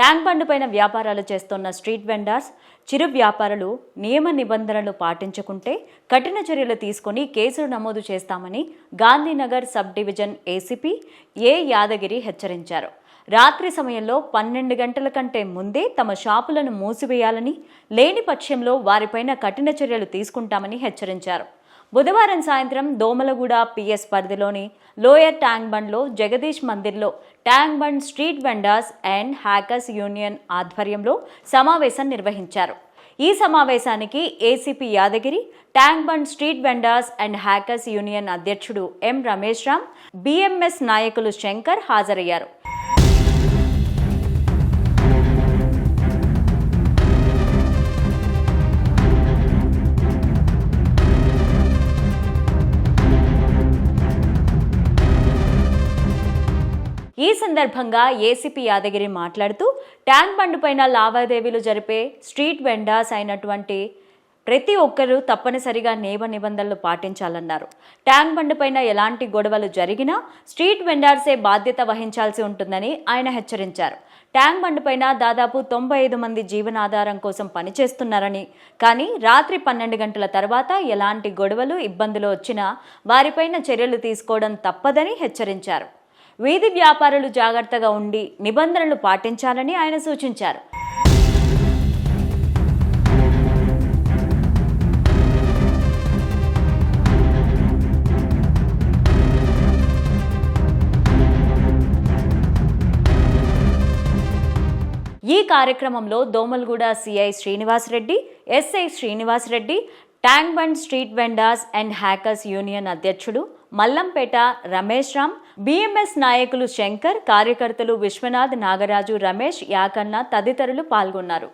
Tank bund పైన వ్యాపారాలు చేస్తున్న స్ట్రీట్ వెండర్స్ చిరు వ్యాపారులు నియమ నిబంధనలు పాటించకుంటే కఠిన చర్యలు తీసుకొని కేసులు నమోదు చేస్తామని Gandhinagar sub division ACP A Yadagiri హెచ్చరించారు. రాత్రి సమయంలో పన్నెండు గంటల కంటే ముందే తమ షాపులను మూసివేయాలని లేని పక్షంలో వారిపైన కఠిన చర్యలు తీసుకుంటామని హెచ్చరించారు. బుధవారం సాయంత్రం దోమలగూడ పిఎస్ పరిధిలోని లోయర్ ట్యాంక్ బండ్లో Jagadish మందిర్లో tank bund street vendors and hackers union ఆధ్వర్యంలో సమావేశం నిర్వహించారు. ఈ సమావేశానికి ACP Yadagiri tank bund street vendors and hackers union అధ్యక్షుడు ఎం రమేష్ రామ్ బిఎంఎస్ నాయకులు శంకర్ హాజరయ్యారు. ఈ సందర్భంగా ఏసీపీ యాదగిరి మాట్లాడుతూ ట్యాంక్ బండ్ పైన లావాదేవీలు జరిపే స్ట్రీట్ వెండర్స్ అయినటువంటి ప్రతి ఒక్కరూ తప్పనిసరిగా నియమ నిబంధనలు పాటించాలన్నారు. ట్యాంక్ బండ్ పైన ఎలాంటి గొడవలు జరిగినా స్ట్రీట్ వెండర్సే బాధ్యత వహించాల్సి ఉంటుందని ఆయన హెచ్చరించారు. ట్యాంక్ బండ్ పైన దాదాపు తొంభై ఐదు మంది జీవనాధారం కోసం పనిచేస్తున్నారని కానీ రాత్రి పన్నెండు గంటల తర్వాత ఎలాంటి గొడవలు ఇబ్బందులు వచ్చినా వారిపైన చర్యలు తీసుకోవడం తప్పదని హెచ్చరించారు. వీధి వ్యాపారులు జాగ్రత్తగా ఉండి నిబంధనలు పాటించాలని ఆయన సూచించారు. ఈ కార్యక్రమంలో Domalguda CI Srinivas Reddy SI Srinivas Reddy tank bund street vendors and hackers union అధ్యక్షుడు మల్లంపేట రమేష్ రామ్ బిఎంఎస్ నాయకులు శంకర్ కార్యకర్తలు విశ్వనాథ్ నాగరాజు రమేష్ యాకన్న తదితరులు పాల్గొన్నారు.